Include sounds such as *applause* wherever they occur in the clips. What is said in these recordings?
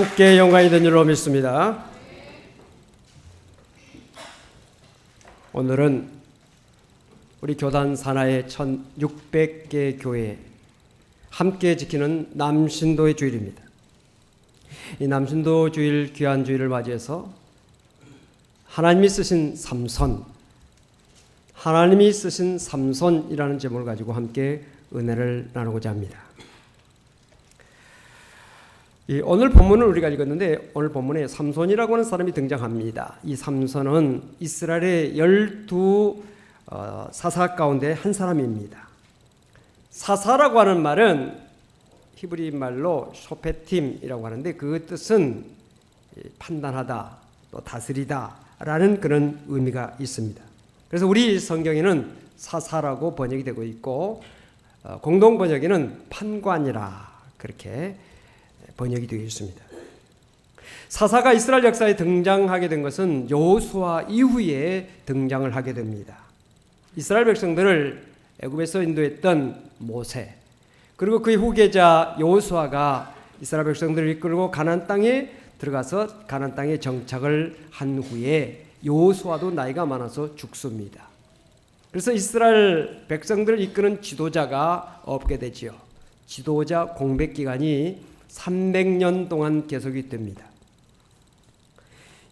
함께 영광이 된 줄로 믿습니다. 오늘은 우리 교단 산하의 1600개 교회 함께 지키는 남신도의 주일입니다. 이 남신도 주일 귀한 주일을 맞이해서 하나님이 쓰신 삼선 하나님이 쓰신 삼선이라는 제목을 가지고 함께 은혜를 나누고자 합니다. 이 오늘 본문을 우리가 읽었는데 오늘 본문에 삼손이라고 하는 사람이 등장합니다. 이 삼손은 이스라엘의 열두 어, 사사 가운데 한 사람입니다. 사사라고 하는 말은 히브리 말로 쇼페팀이라고 하는데 그 뜻은 판단하다 또 다스리다라는 그런 의미가 있습니다. 그래서 우리 성경에는 사사라고 번역이 되고 있고 어, 공동 번역에는 판관이라 그렇게 번역이 되어 있습니다. 사사가 이스라엘 역사에 등장하게 된 것은 여호수아 이후에 등장을 하게 됩니다. 이스라엘 백성들을 애굽에서 인도했던 모세 그리고 그의 후계자 여호수아가 이스라엘 백성들을 이끌고 가나안 땅에 들어가서 가나안 땅에 정착을 한 후에 여호수아도 나이가 많아서 죽습니다. 그래서 이스라엘 백성들을 이끄는 지도자가 없게 되지요. 지도자 공백 기간이 300년 동안 계속이 됩니다.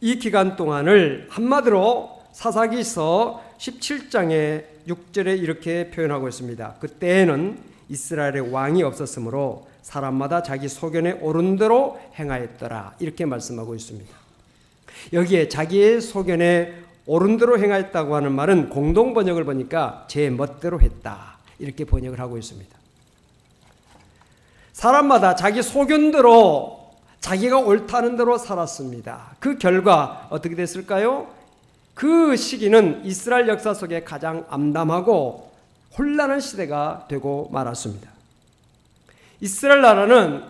이 기간 동안을 한마디로 사사기서 17장의 6절에 이렇게 표현하고 있습니다. 그때에는 이스라엘의 왕이 없었으므로 사람마다 자기 소견에 옳은 대로 행하였더라. 이렇게 말씀하고 있습니다. 여기에 자기의 소견에 옳은 대로 행하였다고 하는 말은 공동 번역을 보니까 제 멋대로 했다. 이렇게 번역을 하고 있습니다. 사람마다 자기 소견대로 자기가 옳다는 대로 살았습니다. 그 결과 어떻게 됐을까요? 그 시기는 이스라엘 역사 속에 가장 암담하고 혼란한 시대가 되고 말았습니다. 이스라엘 나라는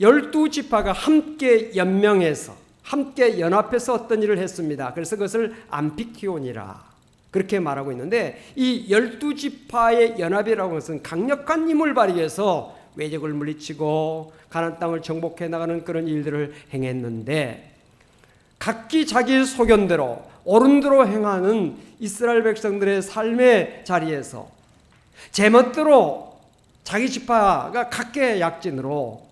열두 지파가 함께 연명해서 함께 연합해서 어떤 일을 했습니다. 그래서 그것을 암피티온이라 그렇게 말하고 있는데 이 열두 지파의 연합이라고 하는 것은 강력한 힘을 발휘해서 외적을 물리치고 가나안 땅을 정복해 나가는 그런 일들을 행했는데 각기 자기 소견대로 옳은 대로 행하는 이스라엘 백성들의 삶의 자리에서 제멋대로 자기 지파가 각계 약진으로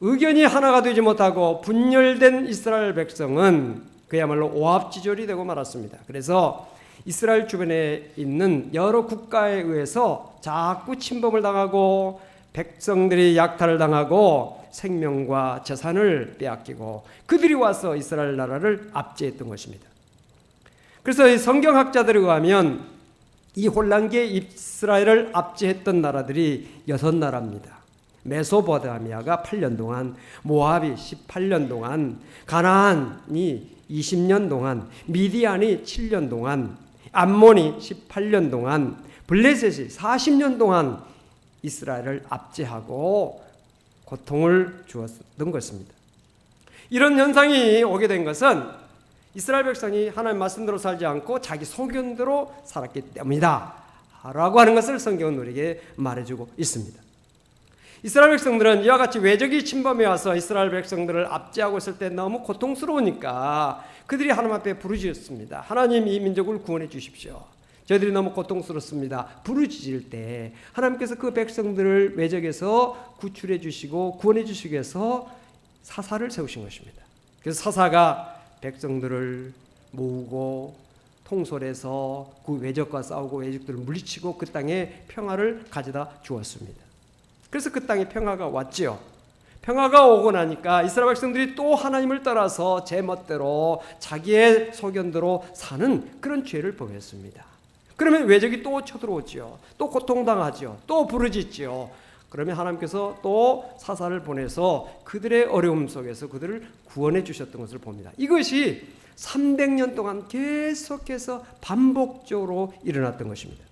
의견이 하나가 되지 못하고 분열된 이스라엘 백성은 그야말로 오합지졸이 되고 말았습니다. 그래서 이스라엘 주변에 있는 여러 국가에 의해서 자꾸 침범을 당하고 백성들이 약탈을 당하고 생명과 재산을 빼앗기고 그들이 와서 이스라엘 나라를 압제했던 것입니다. 그래서 이 성경학자들에 의하면 이 혼란기에 이스라엘을 압제했던 나라들이 여섯 나라입니다. 메소포타미아가 8년 동안, 모압이 18년 동안, 가나안이 20년 동안, 미디안이 7년 동안, 암몬이 18년 동안, 블레셋이 40년 동안 이스라엘을 압제하고 고통을 주었던 것입니다. 이런 현상이 오게 된 것은 이스라엘 백성이 하나님 말씀대로 살지 않고 자기 소견대로 살았기 때문이다. 라고 하는 것을 성경은 우리에게 말해주고 있습니다. 이스라엘 백성들은 이와 같이 외적이 침범해 와서 이스라엘 백성들을 압제하고 있을 때 너무 고통스러우니까 그들이 하나님 앞에 부르짖었습니다. 하나님 이 민족을 구원해 주십시오. 저희들이 너무 고통스럽습니다. 부르짖을 때 하나님께서 그 백성들을 외적에서 구출해 주시고 구원해 주시기 위해서 사사를 세우신 것입니다. 그래서 사사가 백성들을 모으고 통솔해서 그 외적과 싸우고 외적들을 물리치고 그 땅에 평화를 가져다 주었습니다. 그래서 그 땅에 평화가 왔지요. 평화가 오고 나니까 이스라엘 백성들이 또 하나님을 따라서 제 멋대로 자기의 소견대로 사는 그런 죄를 범했습니다. 그러면 외적이 또 쳐들어오지요. 또 고통당하지요. 또 부르짖지요. 그러면 하나님께서 또 사사를 보내서 그들의 어려움 속에서 그들을 구원해 주셨던 것을 봅니다. 이것이 300년 동안 계속해서 반복적으로 일어났던 것입니다.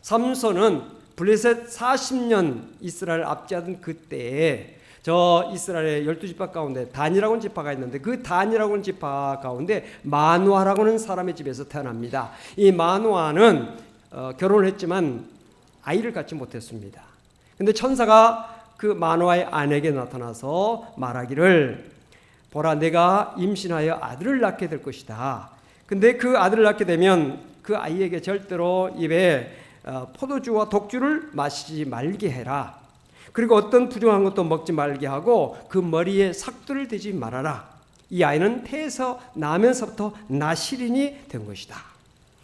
삼손은 블레셋 40년 이스라엘 압제하던 그때에 저 이스라엘의 열두 지파 가운데 단이라고 하는 지파가 있는데 그 단이라고 하는 지파 가운데 마누아라고 하는 사람의 집에서 태어납니다. 이 마누아는 어, 결혼을 했지만 아이를 갖지 못했습니다. 근데 천사가 그그 마노아의 아내에게 나타나서 말하기를 보라 내가 임신하여 아들을 낳게 될 것이다. 근데 그 아들을 낳게 되면 그 아이에게 절대로 입에 어, 포도주와 독주를 마시지 말게 해라. 그리고 어떤 부정한 것도 먹지 말게 하고 그 머리에 삭도를 대지 말아라. 이 아이는 태에서 나면서부터 나시린이 된 것이다.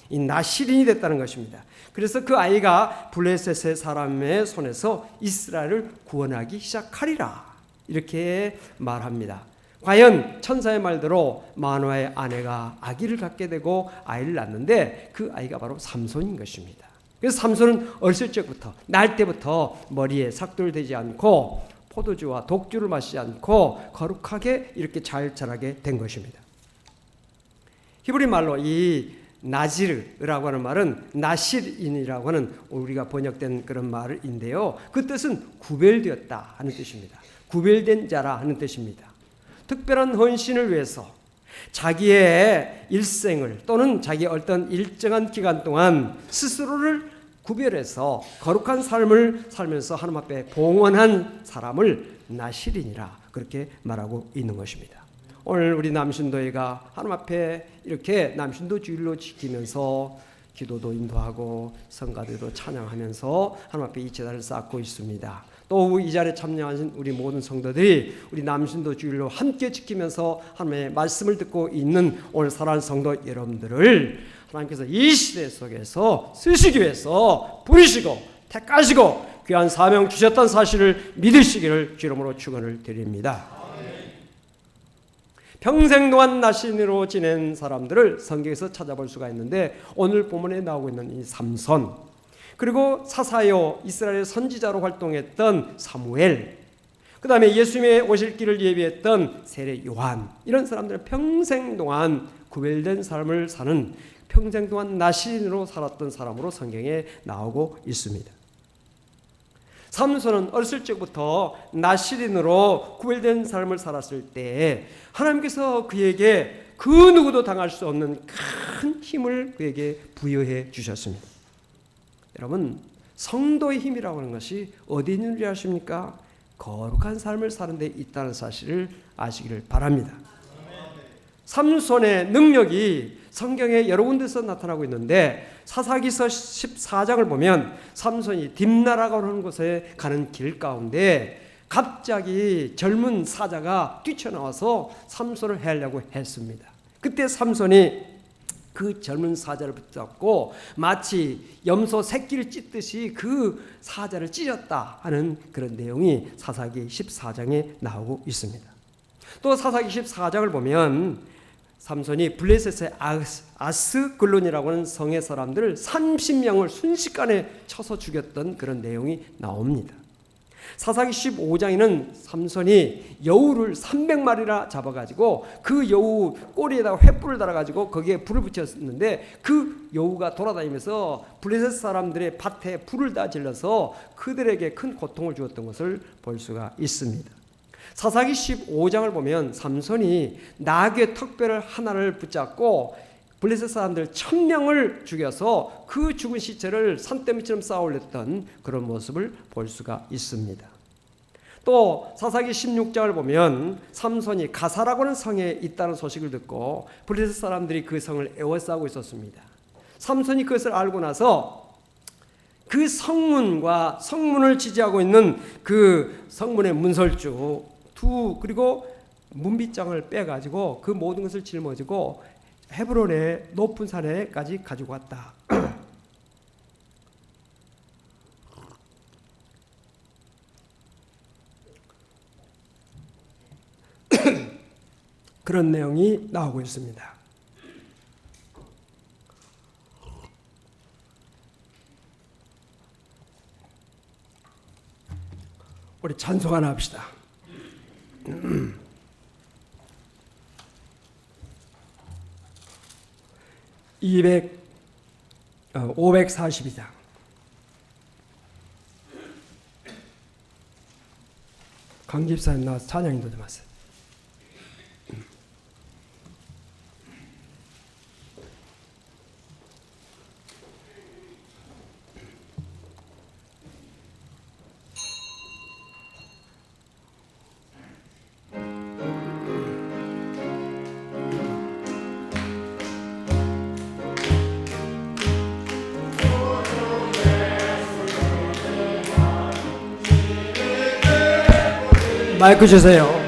이 나시린이 됐다는 것입니다. 그래서 그 아이가 블레셋의 사람의 손에서 이스라엘을 구원하기 시작하리라. 이렇게 말합니다. 과연 천사의 말대로 마노아의 아내가 아기를 갖게 되고 아이를 낳는데 그 아이가 바로 삼손인 것입니다. 그래서 삼손은 어렸을 적부터 날 때부터 머리에 대지 않고 포도주와 독주를 마시지 않고 거룩하게 이렇게 잘 자라게 된 것입니다. 히브리 말로 이 나지르라고 하는 말은 나실인이라고 하는 우리가 번역된 그런 말인데요. 그 뜻은 구별되었다 하는 뜻입니다. 구별된 자라 하는 뜻입니다. 특별한 헌신을 위해서 자기의 일생을 또는 자기 어떤 일정한 기간 동안 스스로를 구별해서 거룩한 삶을 살면서 하나님 앞에 봉헌한 사람을 나실인이라 그렇게 말하고 있는 것입니다. 오늘 우리 남신도회가 하나님 앞에 이렇게 남신도 주일로 지키면서 기도도 인도하고 성가대도 찬양하면서 하나님 앞에 이 제단을 쌓고 있습니다. 또 이 자리에 참여하신 우리 모든 성도들이 우리 남신도 주일로 함께 지키면서 하나님의 말씀을 듣고 있는 오늘 사랑하는 성도 여러분들을 하나님께서 이 시대 속에서 쓰시기 위해서 부르시고 택하시고 귀한 사명 주셨던 사실을 믿으시기를 주름으로 축원을 드립니다. 평생 동안 나신으로 지낸 사람들을 성경에서 찾아볼 수가 있는데 오늘 본문에 나오고 있는 이 삼선 그리고 사사요 이스라엘 선지자로 활동했던 사무엘 그 다음에 예수님의 오실 길을 예비했던 세례 요한 이런 사람들은 평생 동안 구별된 삶을 사는 평생 동안 나신으로 살았던 사람으로 성경에 나오고 있습니다. 삼손은 어렸을 적부터 나시린으로 구별된 삶을 살았을 때 하나님께서 그에게 그 누구도 당할 수 없는 큰 힘을 그에게 부여해 주셨습니다. 여러분 성도의 힘이라고 하는 것이 어디 있는지 아십니까? 거룩한 삶을 사는 데 있다는 사실을 아시기를 바랍니다. 삼손의 능력이 성경에 여러 군데서 나타나고 있는데 사사기서 14장을 보면 삼손이 딥나라고 하는 곳에 가는 길 가운데 갑자기 젊은 사자가 뛰쳐나와서 삼손을 해하려고 했습니다. 그때 삼손이 그 젊은 사자를 붙잡고 마치 염소 새끼를 찢듯이 그 사자를 찢었다 하는 그런 내용이 사사기 14장에 나오고 있습니다. 또 사사기 14장을 보면 삼손이 블레셋의 아스, 글론이라고 하는 성의 사람들을 30명을 순식간에 쳐서 죽였던 그런 내용이 나옵니다. 사사기 15장에는 삼손이 여우를 300마리나 잡아가지고 그 여우 꼬리에다가 횃불을 달아가지고 거기에 불을 붙였는데 그 여우가 돌아다니면서 블레셋 사람들의 밭에 불을 다 질러서 그들에게 큰 고통을 주었던 것을 볼 수가 있습니다. 사사기 15장을 보면 삼손이 나귀 턱뼈를 하나를 붙잡고 블레셋 사람들 천 명을 죽여서 그 죽은 시체를 산더미처럼 쌓아올렸던 그런 모습을 볼 수가 있습니다. 또 사사기 16장을 보면 삼손이 가사라고 하는 성에 있다는 소식을 듣고 블레셋 사람들이 그 성을 애워싸고 있었습니다. 삼손이 그것을 알고 나서 그 성문과 성문을 지지하고 있는 그 성문의 문설주 두 그리고 문빗장을 빼가지고 그 모든 것을 짊어지고 헤브론의 높은 산에까지 가지고 왔다. *clears throat* 그런 내용이 나오고 있습니다. 우리 찬송 하나 합시다. 200, 어, 542장. 강 집사님 나와서 찬양 인도 좀 하세요. 마이크 주세요.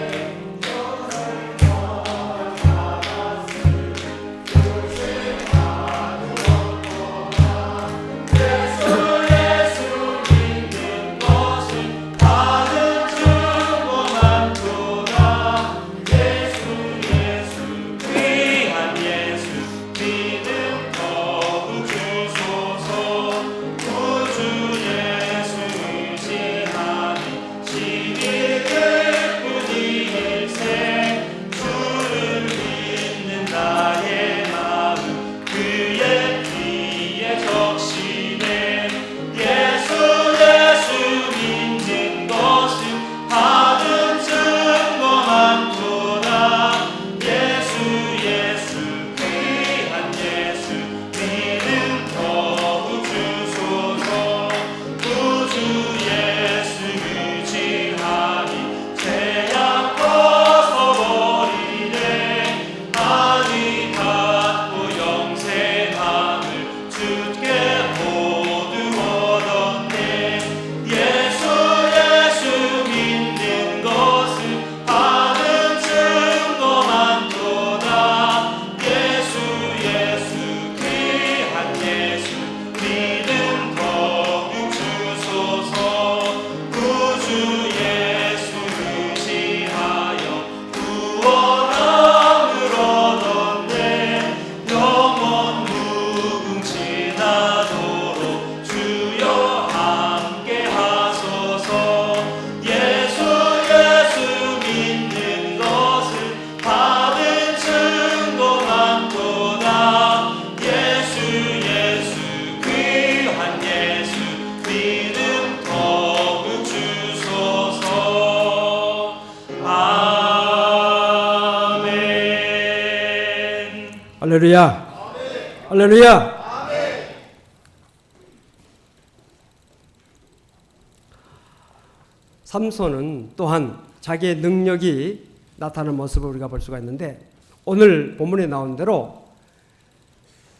할렐루야. 할렐루야. 삼손은 또한 자기의 능력이 나타나는 모습을 우리가 볼 수가 있는데 오늘 본문에 나온 대로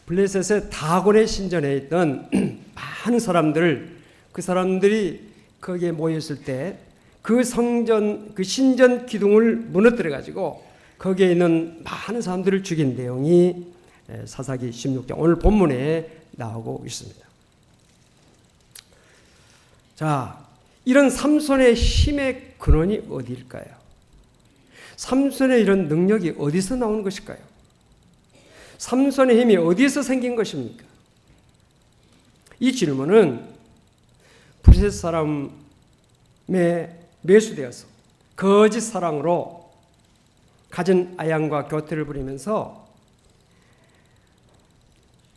블레셋의 다곤의 신전에 있던 *clears throat* 많은 사람들 그 사람들이 거기에 모여 있을 때 그 성전 그 신전 기둥을 무너뜨려 가지고 거기에 있는 많은 사람들을 죽인 내용이 에, 사사기 16장 오늘 본문에 나오고 있습니다. 자, 이런 삼손의 힘의 근원이 어디일까요? 삼손의 이런 능력이 어디서 나오는 것일까요? 삼손의 힘이 어디에서 생긴 것입니까? 이 질문은 브리셋 사람의 매수되어서 거짓 사랑으로 가진 아양과 교태를 부리면서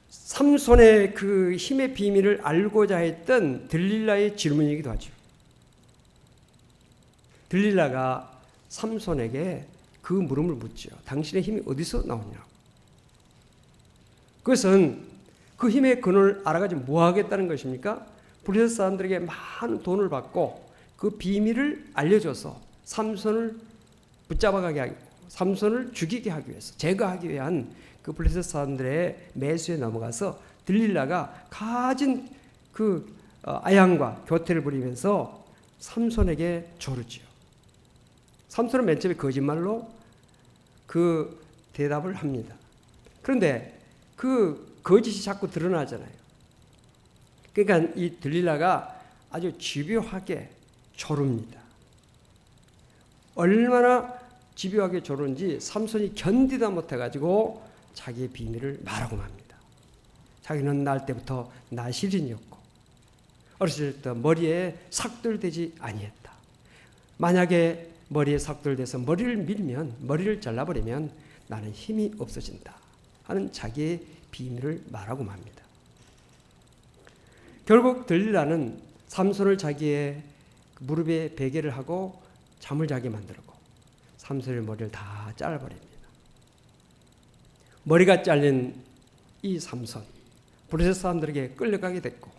삼손의 그 힘의 비밀을 알고자 했던 들릴라의 질문이기도 하죠. 들릴라가 삼손에게 그 물음을 묻죠. 당신의 힘이 어디서 나오냐고. 그것은 그 힘의 근원을 알아가지 뭐 하겠다는 것입니까? 브리스 사람들에게 많은 돈을 받고 그 비밀을 알려줘서 삼손을 붙잡아가게 삼손을 죽이게 하기 위해서 제거하기 위한 그 블레셋 사람들의 매수에 넘어가서 들릴라가 가진 그 어, 아양과 교태를 부리면서 삼손에게 조르지요. 삼손은 맨 처음에 거짓말로 그 대답을 합니다. 그런데 그 거짓이 자꾸 드러나잖아요. 그러니까 이 들릴라가 아주 집요하게 조릅니다. 얼마나 집요하게 조르는지 삼손이 견디다 못해가지고 자기의 비밀을 말하고 맙니다. 자기는 날 때부터 나시린이었고 어렸을 때부터 머리에 삭돌되지 아니했다. 만약에 머리에 삭돌돼서 머리를 밀면 머리를 잘라버리면 나는 힘이 없어진다 하는 자기의 비밀을 말하고 맙니다. 결국 들릴라는 삼손을 자기의 무릎에 베개를 하고 잠을 자게 만들고 삼손의 머리를 다 잘라버립니다. 머리가 잘린 이 삼손 브레셋 사람들에게 끌려가게 됐고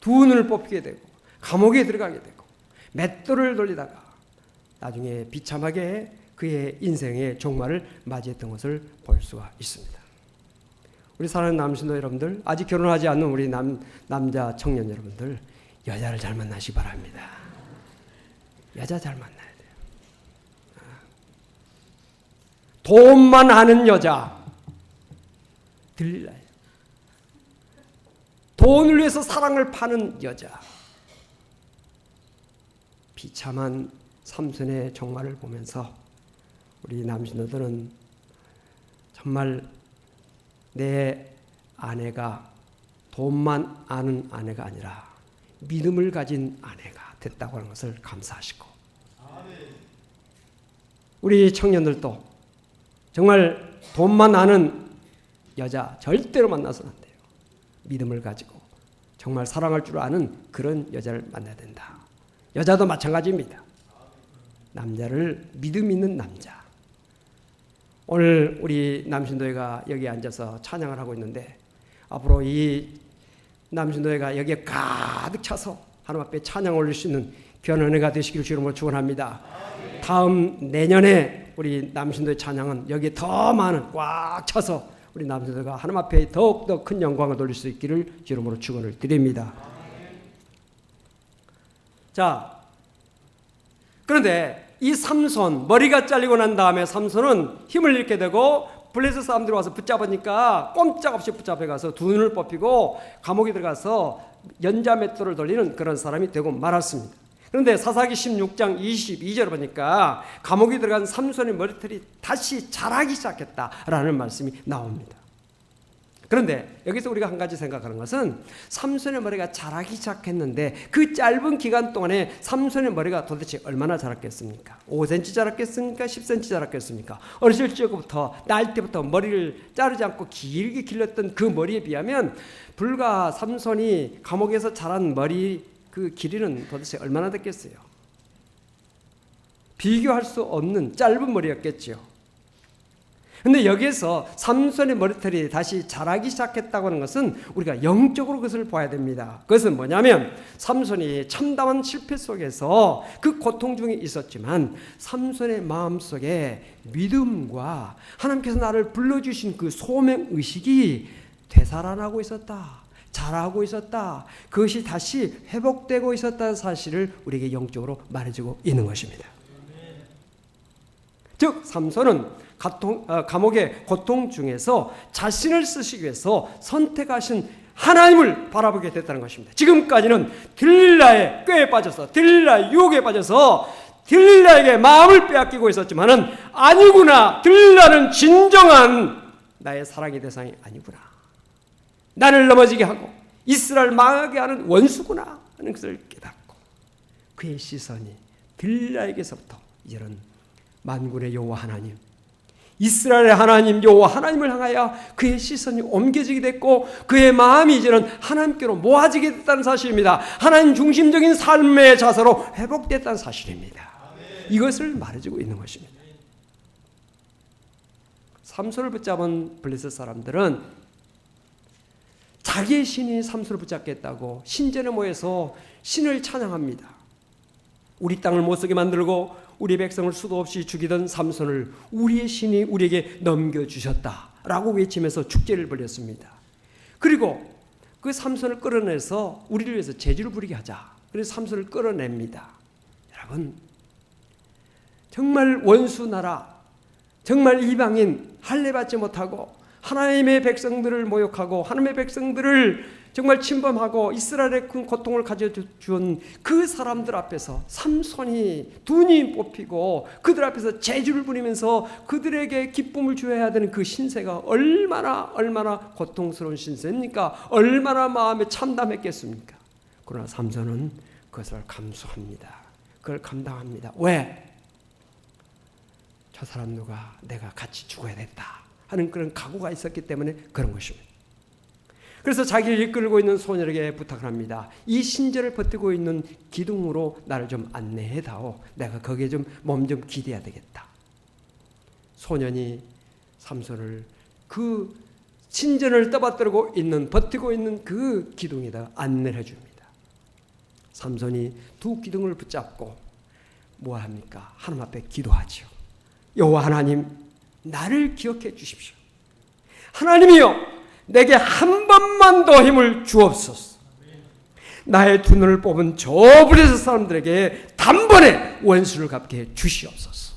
두 눈을 뽑히게 되고 감옥에 들어가게 되고 맷돌을 돌리다가 나중에 비참하게 그의 인생의 종말을 맞이했던 것을 볼 수가 있습니다. 우리 사랑하는 남신도 여러분들, 아직 결혼하지 않는 우리 남, 남자 청년 여러분들, 여자를 잘 만나시 기 바랍니다. 여자 잘 만나야 돼요. 돈만 아는 여자 들릴라요. 돈을 위해서 사랑을 파는 여자. 비참한 삼손의 정말을 보면서 우리 남신들은 정말 내 아내가 돈만 아는 아내가 아니라 믿음을 가진 아내가 됐다고 하는 것을 감사하시고 우리 청년들도 정말 돈만 아는 여자 절대로 만나서는 안 돼요. 믿음을 가지고 정말 사랑할 줄 아는 그런 여자를 만나야 된다. 여자도 마찬가지입니다. 남자를 믿음 있는 남자. 오늘 우리 남신도회가 여기 앉아서 찬양을 하고 있는데 앞으로 이 남신도회가 여기에 가득 차서 하나님 앞에 찬양 올릴 수 있는 귀한 은혜가 되시기를 주님으로 축원합니다. 다음 내년에 우리 남신도의 찬양은 여기에 더 많은 꽉 차서 우리 남신도가 하나님 앞에 더욱 더 큰 영광을 돌릴 수 있기를 주님으로 축원을 드립니다. 자, 그런데 이 삼손 머리가 잘리고 난 다음에 삼손은 힘을 잃게 되고 블레셋 사람들이 와서 붙잡으니까 꼼짝없이 붙잡혀 가서 두 눈을 뽑히고 감옥에 들어가서 연자맷돌을 돌리는 그런 사람이 되고 말았습니다. 그런데 사사기 16장 22절 보니까 감옥에 들어간 삼손의 머리털이 다시 자라기 시작했다라는 말씀이 나옵니다. 그런데 여기서 우리가 한 가지 생각하는 것은 삼손의 머리가 자라기 시작했는데 그 짧은 기간 동안에 삼손의 머리가 도대체 얼마나 자랐겠습니까? 5cm 자랐겠습니까? 10cm 자랐겠습니까? 어렸을 적부터 날 때부터 머리를 자르지 않고 길게 길렀던 그 머리에 비하면 불과 삼손이 감옥에서 자란 머리 그 길이는 도대체 얼마나 됐겠어요? 비교할 수 없는 짧은 머리였겠지요. 근데 여기에서 삼손의 머리털이 다시 자라기 시작했다고 하는 것은 우리가 영적으로 그것을 봐야 됩니다. 그것은 뭐냐면 삼손이 참담한 실패 속에서 그 고통 중에 있었지만 삼손의 마음 속에 믿음과 하나님께서 나를 불러주신 그 소명 의식이 되살아나고 있었다. 잘하고 있었다. 그것이 다시 회복되고 있었다는 사실을 우리에게 영적으로 말해주고 있는 것입니다. 즉 삼손은 어, 감옥의 고통 중에서 자신을 쓰시기 위해서 선택하신 하나님을 바라보게 됐다는 것입니다. 지금까지는 딜라의 꾀에 빠져서 딜라의 유혹에 빠져서 딜라에게 마음을 빼앗기고 있었지만은 아니구나. 딜라는 진정한 나의 사랑의 대상이 아니구나. 나를 넘어지게 하고 이스라엘 망하게 하는 원수구나 하는 것을 깨닫고 그의 시선이 딜라에게서부터 이제는 만군의 여호와 하나님 이스라엘의 하나님 여호와 하나님을 향하여 그의 시선이 옮겨지게 됐고 그의 마음이 이제는 하나님께로 모아지게 됐다는 사실입니다. 하나님 중심적인 삶의 자세로 회복됐다는 사실입니다. 이것을 말해주고 있는 것입니다. 삼손을 붙잡은 블레셋 사람들은 자기의 신이 삼손을 붙잡겠다고 신전에 모여서 신을 찬양합니다. 우리 땅을 못 쓰게 만들고 우리 백성을 수도 없이 죽이던 삼손을 우리의 신이 우리에게 넘겨주셨다라고 외치면서 축제를 벌였습니다. 그리고 그 삼손을 끌어내서 우리를 위해서 제주를 부리게 하자. 그래서 삼손을 끌어냅니다. 여러분, 정말 원수 나라, 정말 이방인 할례 받지 못하고 하나님의 백성들을 모욕하고 하나님의 백성들을 정말 침범하고 이스라엘의 큰 고통을 가져준 그 사람들 앞에서 삼손이 눈이 뽑히고 그들 앞에서 재주를 부리면서 그들에게 기쁨을 주어야 되는 그 신세가 얼마나 얼마나 고통스러운 신세입니까? 얼마나 마음에 참담했겠습니까? 그러나 삼손은 그것을 감수합니다. 그걸 감당합니다. 왜? 저 사람 누가 내가 같이 죽어야 됐다 하는 그런 각오가 있었기 때문에 그런 것입니다. 그래서 자기를 이끌고 있는 소녀에게 부탁을 합니다. 이 신전을 버티고 있는 기둥으로 나를 좀 안내해 다오. 내가 거기에 좀 몸좀 기대야 되겠다. 소년이 삼손을 그 신전을 떠받들고 있는 버티고 있는 그 기둥에다 안내를 해줍니다. 삼손이 두 기둥을 붙잡고 뭐 합니까? 하나님 앞에 기도하지요. 여호와 하나님 나를 기억해 주십시오. 하나님이여 내게 한 번만 더 힘을 주옵소서. 나의 두 눈을 뽑은 저 블레셋 사람들에게 단번에 원수를 갚게 해 주시옵소서.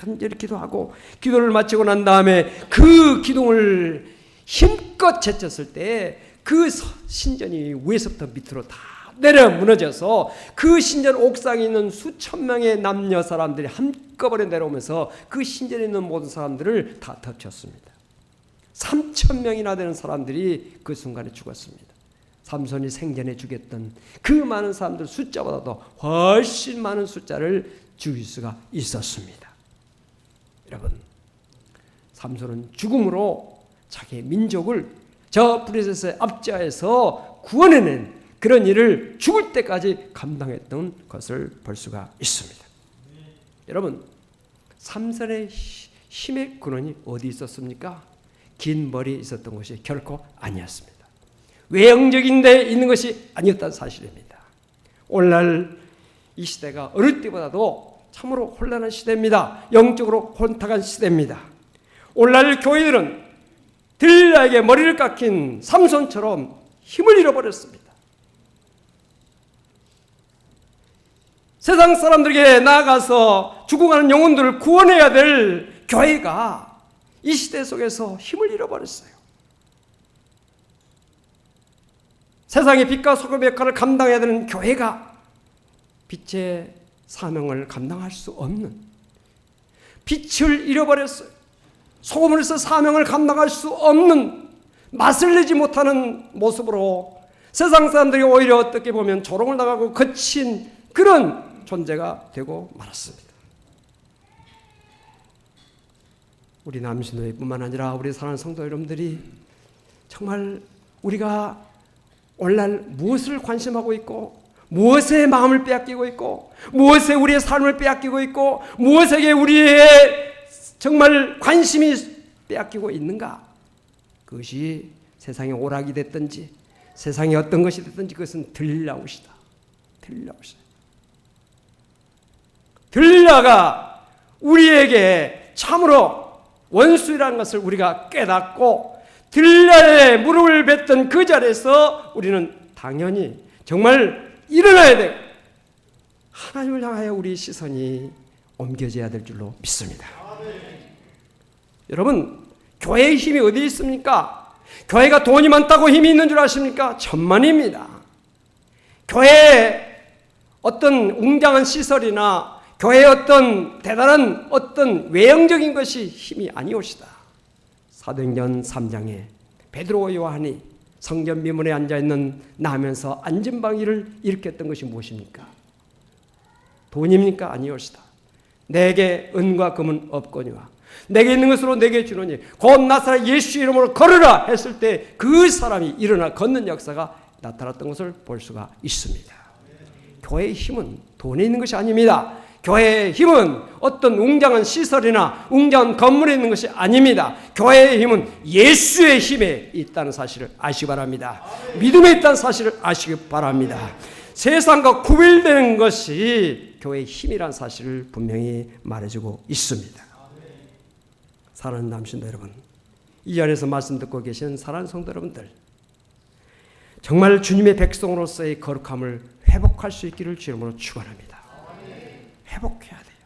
간절히 기도하고 기도를 마치고 난 다음에 그 기둥을 힘껏 제쳤을 때 그 신전이 위에서부터 밑으로 다 내려 무너져서 그 신전 옥상에 있는 수천 명의 남녀 사람들이 한꺼번에 내려오면서 그 신전에 있는 모든 사람들을 다 덮쳤습니다. 3천 명이나 되는 사람들이 그 순간에 죽었습니다. 삼손이 생전에 죽였던 그 많은 사람들 숫자보다도 훨씬 많은 숫자를 죽일 수가 있었습니다. 여러분, 삼손은 죽음으로 자기의 민족을 저 브리셋의 압자에서 구원해낸 그런 일을 죽을 때까지 감당했던 것을 볼 수가 있습니다. 여러분, 삼손의 힘의 근원이 어디 있었습니까? 긴 머리 있었던 것이 결코 아니었습니다. 외형적인 데 있는 것이 아니었다는 사실입니다. 오늘날 이 시대가 어느 때보다도 참으로 혼란한 시대입니다. 영적으로 혼탁한 시대입니다. 오늘날 교회들은 들라에게 머리를 깎인 삼손처럼 힘을 잃어버렸습니다. 세상 사람들에게 나아가서 죽어가는 영혼들을 구원해야 될 교회가 이 시대 속에서 힘을 잃어버렸어요. 세상의 빛과 소금의 역할을 감당해야 되는 교회가 빛의 사명을 감당할 수 없는 빛을 잃어버렸어요. 소금으로서 사명을 감당할 수 없는 맛을 내지 못하는 모습으로 세상 사람들이 오히려 어떻게 보면 조롱을 당하고 거친 그런 존재가 되고 말았습니다. 우리 남신도뿐만 아니라 우리 사랑하는 성도 여러분들이 정말 우리가 오늘날 무엇을 관심하고 있고 무엇에 마음을 빼앗기고 있고 무엇에 우리의 삶을 빼앗기고 있고 무엇에게 우리의 정말 관심이 빼앗기고 있는가? 그것이 세상의 오락이 됐든지 세상의 어떤 것이 됐든지 그것은 들라웃이다. 들라웃이다. 들라가 우리에게 참으로 원수라는 것을 우리가 깨닫고 들라에 무릎을 뱉던 그 자리에서 우리는 당연히 정말 일어나야 돼. 하나님을 향하여 우리 시선이 옮겨져야 될 줄로 믿습니다. 여러분, 교회의 힘이 어디 있습니까? 교회가 돈이 많다고 힘이 있는 줄 아십니까? 천만입니다. 교회에 어떤 웅장한 시설이나 교회의 어떤 대단한 어떤 외형적인 것이 힘이 아니오시다. 사도행전 3장에 베드로와 요한이 성전 미문에 앉아 있는 나면서 안전방위를 일으켰던 것이 무엇입니까? 돈입니까? 아니오시다. 내게 은과 금은 없거니와 내게 있는 것으로 내게 주노니 곧 나사렛 예수 이름으로 걸으라 했을 때 그 사람이 일어나 걷는 역사가 나타났던 것을 볼 수가 있습니다. 교회의 힘은 돈에 있는 것이 아닙니다. 교회의 힘은 어떤 웅장한 시설이나 웅장한 건물에 있는 것이 아닙니다. 교회의 힘은 예수의 힘에 있다는 사실을 아시기 바랍니다. 믿음에 있다는 사실을 아시기 바랍니다. 세상과 구별되는 것이 교회의 힘이란 사실을 분명히 말해주고 있습니다. 사랑하는 남신도 여러분, 이 자리에서 말씀 듣고 계신 사랑하는 성도 여러분들, 정말 주님의 백성으로서의 거룩함을 회복할 수 있기를 주님으로 축원합니다. 회복해야 돼요.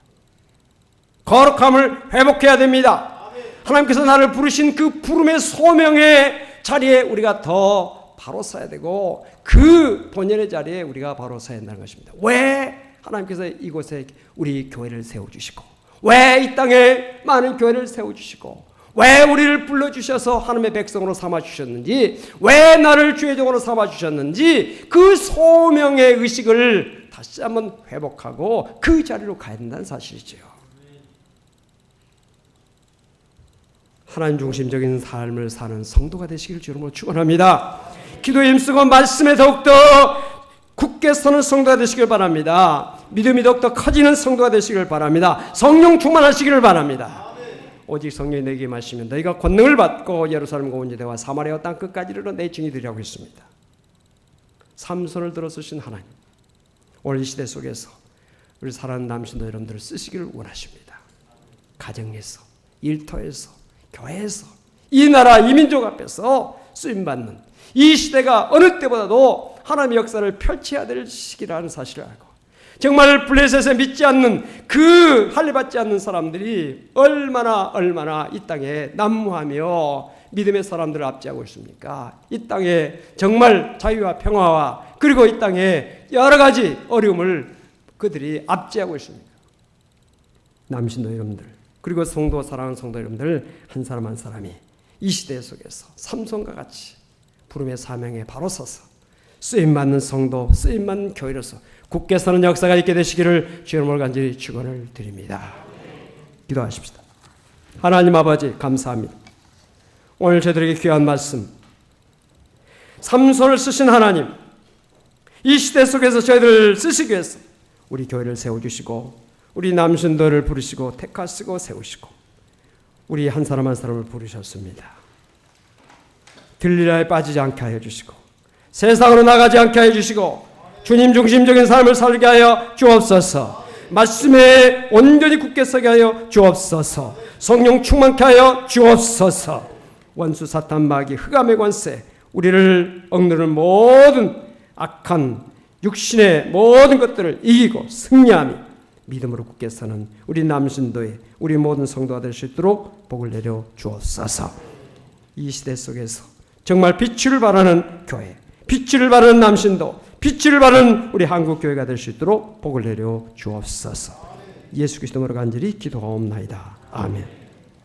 거룩함을 회복해야 됩니다. 하나님께서 나를 부르신 그 부름의 소명의 자리에 우리가 더 바로 서야 되고 그 본연의 자리에 우리가 바로 서야 한다는 것입니다. 왜 하나님께서 이곳에 우리 교회를 세워 주시고 왜 이 땅에 많은 교회를 세워 주시고 왜 우리를 불러 주셔서 하나님의 백성으로 삼아 주셨는지 왜 나를 주의 종으로 삼아 주셨는지 그 소명의 의식을 다시 한번 회복하고 그 자리로 가야 된다는 사실이죠. 하나님 중심적인 삶을 사는 성도가 되시길 주님으로 축원합니다. 기도에 힘쓰고 말씀에 더욱더 굳게 서는 성도가 되시길 바랍니다. 믿음이 더욱더 커지는 성도가 되시길 바랍니다. 성령 충만하시기를 바랍니다. 오직 성령이 내게 마시면 너희가 권능을 받고 예루살렘과 온 유대와 사마리아 땅 끝까지 이르러 내 증이 되리라고 했습니다. 삼손을 들어 쓰신 하나님 오늘 이 시대 속에서 우리 사랑하는 남신도 여러분들을 쓰시기를 원하십니다. 가정에서 일터에서 교회에서 이 나라 이민족 앞에서 쓰임 받는 이 시대가 어느 때보다도 하나님의 역사를 펼쳐야 될 시기라는 사실을 알고 정말 블레셋에 믿지 않는 그 할례받지 않는 사람들이 얼마나 얼마나 이 땅에 난무하며 믿음의 사람들을 압제하고 있습니까? 이 땅에 정말 자유와 평화와 그리고 이 땅에 여러 가지 어려움을 그들이 압제하고 있습니다. 남신도 여러분들 그리고 성도 사랑하는 성도 여러분들 한 사람 한 사람이 이 시대 속에서 삼손과 같이 부름의 사명에 바로 서서 쓰임 받는 성도 쓰임 받는 교회로서 사는 역사가 있게 되시기를 주님을 간절히 축원을 드립니다. 기도하십시다. 하나님 아버지 감사합니다. 오늘 저들에게 귀한 말씀 삼손을 쓰신 하나님 이 시대 속에서 저희들을 쓰시기 위해서 우리 교회를 세워주시고 우리 남신들을 부르시고 택하시고 세우시고 우리 한 사람 한 사람을 부르셨습니다. 들리라에 빠지지 않게 하여 주시고 세상으로 나가지 않게 하여 주시고 주님 중심적인 삶을 살게 하여 주옵소서. 말씀에 온전히 굳게 서게 하여 주옵소서. 성령 충만케 하여 주옵소서. 원수 사탄 마귀 흑암의 관세 우리를 억누르는 모든 악한 육신의 모든 것들을 이기고 승리하며 믿음으로 굳게 서는 우리 남신도의 우리 모든 성도가 될 수 있도록 복을 내려 주옵소서. 이 시대 속에서 정말 빛을 발하는 교회, 빛을 발하는 남신도, 빛을 발하는 우리 한국 교회가 될 수 있도록 복을 내려 주옵소서. 예수 그리스도로 간절히 기도하옵나이다. 아멘.